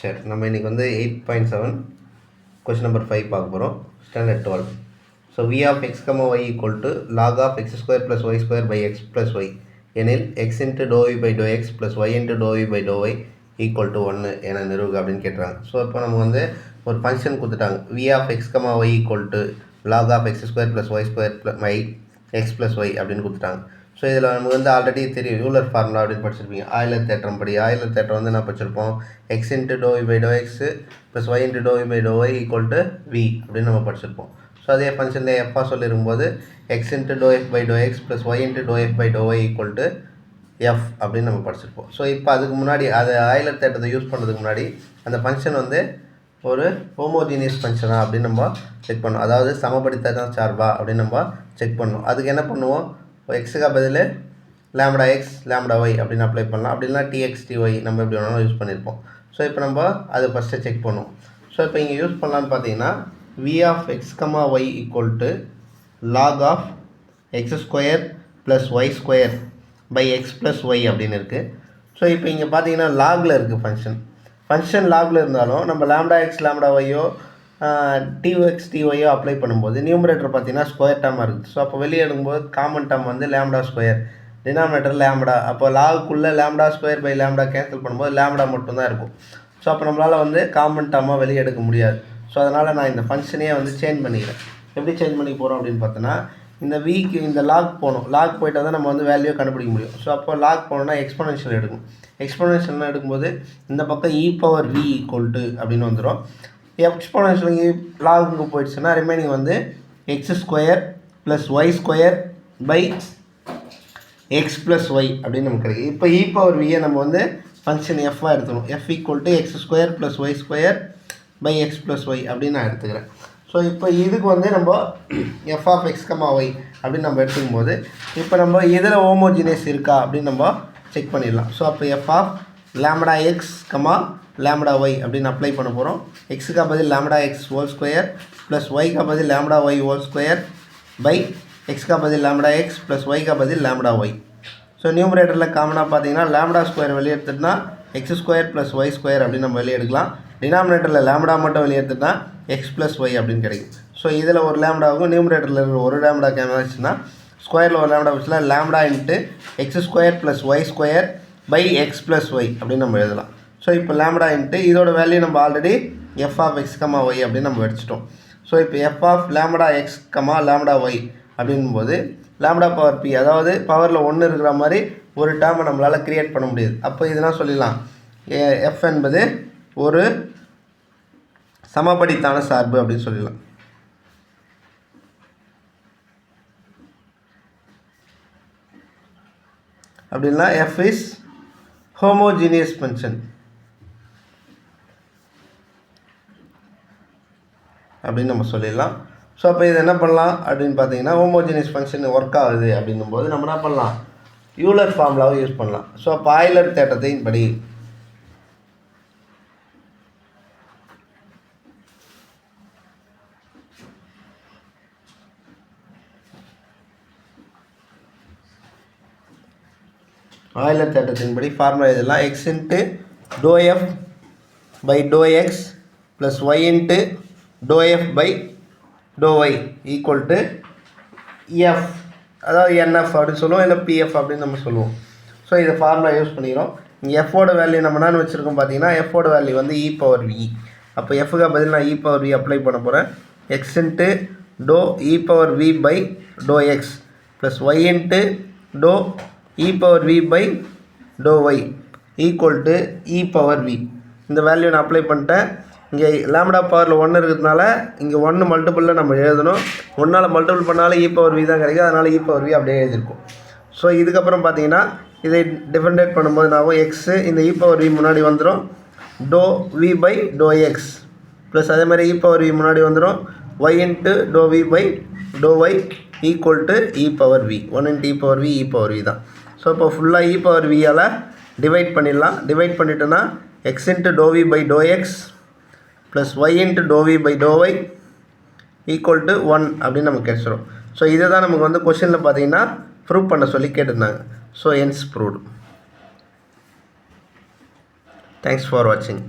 சரி நம்ம இன்றைக்கி வந்து eight point seven question number five பார்க்க போகிறோம் standard twelve so V of x comma y equal to log of x square plus y square by x plus y எனில் x into do e by do x plus y into do e by do y equal to ஒன்று என நிறுவுக அப்படின்னு கேட்டுறாங்க so இப்போ நம்ம வந்து ஒரு function கொடுத்துட்டாங்க. V of x comma y equal to log of x square plus y square plus by x plus y அப்படின்னு கொடுத்துட்டாங்க. ஸோ இதில் நமக்கு வந்து ஆல்ரெடி தெரியும். யூலர் ஃபார்முலா அப்படின்னு படிச்சிருப்பீங்க. ஆயிலர் தேற்றம் படி. ஆயிலர் தேற்றம் வந்து என்ன படிச்சிருப்போம்? X into do by do x plus y into do by do y equal to V அப்படின்னு நம்ம படிச்சிருப்போம். ஸோ அதே ஃபங்க்ஷனில் எஃப்ஆ சொல்லிருக்கும்போது x into do F by do x plus y into do F by do y equal to F அப்படின்னு நம்ம படிச்சிருப்போம். So இப்போ அதுக்கு முன்னாடி அது ஆயிலர் தேட்டத்தை யூஸ் பண்ணுறதுக்கு முன்னாடி அந்த ஃபங்க்ஷன் வந்து ஒரு ஹோமோஜீனியஸ் ஃபங்க்ஷனா அப்படின்னு நம்ம செக் பண்ணோம். அதாவது சமப்படுத்ததான் சார்பா அப்படின்னு நம்ம செக் பண்ணோம். அதுக்கு என்ன பண்ணுவோம்? எக்ஸுக்கு பதில் லேம்டா எக்ஸ் லேம்டா ஒய் அப்படின்னு அப்ளை பண்ணலாம். அப்படின்னா டிஎக்ஸ்டி ஒய் நம்ம எப்படி வேணாலும் யூஸ் பண்ணியிருப்போம். ஸோ இப்போ நம்ம அதை ஃபஸ்ட்டு செக் பண்ணுவோம். ஸோ இப்போ இங்கே யூஸ் பண்ணலான்னு பார்த்தீங்கன்னா V of x comma y equal to log of x square plus y square by x plus y அப்படின்னு இருக்குது ஸோ இப்போ இங்கே பார்த்தீங்கன்னா லாகில் இருக்குது ஃபங்க்ஷன் ஃபங்க்ஷன் லாகில் இருந்தாலும் நம்ம லேம்டா எக்ஸ் லேம்டா ஒய்யோ டிஒஎக்ஸ் டிஒயோ அப்ளை பண்ணும்போது நியூமரேட்டர் பார்த்தீங்கன்னா ஸ்கொயர் டேமாக இருக்குது. ஸோ அப்போ வெளியே எடுக்கும்போது காமன் டேம் வந்து லேம்டா ஸ்கொயர் டினாமினேட்டர் லேம்டா அப்போ லாவுக்குள்ளே lambda square by lambda cancel பண்ணும்போது லேம்டா மட்டும்தான் இருக்கும். ஸோ அப்போ நம்மளால் வந்து காமன் டேமாக வெளியே எடுக்க முடியாது. ஸோ அதனால் நான் இந்த ஃபங்க்ஷனையே வந்து சேஞ்ச் பண்ணிக்கிறேன். எப்படி சேஞ்ச் பண்ணி போகிறோம் அப்படின்னு பார்த்தோன்னா இந்த வீக்கு இந்த லாக் போகணும். லாக் போயிட்டால் தான் நம்ம வந்து வேல்யூ கண்டுபிடிக்க முடியும். ஸோ அப்போ லாக் போனோம்னா எக்ஸ்போனன்ஷியல் எடுக்கும். எக்ஸ்போனன்ஷியல்னு எடுக்கும்போது இந்த பக்கம் e power V equal to அப்படின்னு வந்துடும் எக்ஸ்போனன்ஷியல் லாகுக்கு போயிடுச்சுன்னா ரிமைனிங் வந்து x square plus y square by x plus y அப்படின்னு நமக்கு கிடைக்கும் இப்போ இ பவர் வியை நம்ம வந்து ஃபங்க்ஷன் எஃப்பாக எடுத்துக்கணும். F equal to x square plus y square by x plus y அப்படின்னு நான் எடுத்துக்கிறேன். ஸோ இப்போ இதுக்கு வந்து நம்ம F of x comma y அப்படின்னு நம்ம எடுத்துக்கும் போது இப்போ நம்ம இதில் ஹோமோஜினியஸ் இருக்கா அப்படின்னு நம்ம செக் பண்ணிடலாம். ஸோ அப்போ F of lambda x comma lambda y அப்படின்னு அப்ளை பண்ண போகிறோம் எக்ஸுக்கு பதில் lambda x whole square plus ஒய்க்கு பதில் lambda y whole square by எக்ஸ்க்கா பதில் லேம்டா எக்ஸ் ப்ளஸ் ஒய்க்கா பதில் லேம்டா ஒய் ஸோ நியூமரேட்டரில் காமனாக பார்த்தீங்கன்னா லேம்டா ஸ்கொயர் வெளியே எடுத்துட்டுனா x square plus y square அப்படின்னு நம்ம வெளியே எடுக்கலாம். டினாமினேட்டரில் லேம்டா மட்டும் வெளியே எடுத்துட்டா எக்ஸ் ப்ளஸ் ஒய் அப்படின்னு கிடைக்கும். ஸோ இதில் ஒரு லேம்டாவுக்கும் நியூமரேட்டரில் இருக்கிற ஒரு லேம்டா கேமராச்சுன்னா ஸ்கொயரில் ஒரு லேம்டா வச்சுன்னா lambda into x square plus y square by x plus y அப்படின்னு நம்ம எழுதலாம். ஸோ இப்போ லேம்டா இன்ட்டு இதோட வேல்யூ நம்ம already F of x comma y அப்படின்னு நம்ம வச்சுட்டோம் ஸோ இப்போ F of lambda x comma lambda y அப்படின்போது லேம்டா பவர் பி அதாவது பவரில் ஒன்று இருக்கிற மாதிரி ஒரு டேர்மை நம்மளால் க்ரியேட் பண்ண முடியுது. அப்போ இதெல்லாம் சொல்லிடலாம். எஃப் என்பது ஒரு சமபடித்தான சார்பு அப்படின்னு சொல்லிடலாம். அப்படின்னா எஃப் இஸ் ஹோமோஜீனியஸ் ஃபங்க்ஷன். அப்படின்னு நம்ம சொல்லிடலாம். ஸோ அப்போ இது என்ன பண்ணலாம்? அப்படின்னு பார்த்தீங்கன்னா ஹோமோஜினியஸ் ஃபங்க்ஷன் ஒர்க் ஆகுது அப்படின்னும் போது நம்ம என்ன பண்ணலாம்? யூலர் ஃபார்முலாவை யூஸ் பண்ணலாம். ஸோ அப்போ ஆயிலர் தேட்டத்தின் படி ஆயிலர் தேட்டத்தின்படி ஃபார்முலா இதெல்லாம் x into do F by do x plus y into do F by do y equal to F அதாவது என்எஃப் அப்படின்னு சொல்லுவோம் இல்லை பிஎஃப் அப்படின்னு நம்ம சொல்லுவோம். ஸோ இதை ஃபார்முலா யூஸ் பண்ணிக்கிறோம். எஃபோட வேல்யூ நம்ம என்னென்னு வச்சுருக்கோம் பார்த்தீங்கன்னா எஃபோட வேல்யூ வந்து e இ பவர் வி அப்போ எஃப்க்கு பதில் நான் இ பவர் வி அப்ளை பண்ண போகிறேன் x into do e power V by do x plus y into do e power V by do y equal to e power V இந்த value நான் apply பண்ணிட்டேன். இங்கே லேம்டா பவரில் ஒன்று இருக்கிறதுனால இங்கே ஒன்று மல்டிபிளில் நம்ம எழுதணும். ஒன்றால் மல்டிபிள் பண்ணாலும் இ பவர் வி தான் கிடைக்கும். அதனால் இ e பவர் வி அப்படியே எழுதியிருக்கும். ஸோ இதுக்கப்புறம் பார்த்தீங்கன்னா இதை டிஃபெண்டேட் பண்ணும்போது நான் எக்ஸு இந்த இ பவர் வி முன்னாடி வந்துடும் do V by do x plus அதே மாதிரி இ பவர் வி முன்னாடி வந்துடும் y into do V by do y equal to e power V one into e power V e power V தான். So இப்போ ஃபுல்லாக e power வியால் divide பண்ணிடலாம். Divide பண்ணிட்டோன்னா x into do V by do x plus y into do V by do y equal to one அப்படின்னு நமக்கு கிடச்சிரும் so இதை தான் நமக்கு வந்து கொஷினில் பார்த்தீங்கன்னா ப்ரூவ் பண்ண சொல்லி கேட்டிருந்தாங்க. So hence proved thanks for வாட்சிங்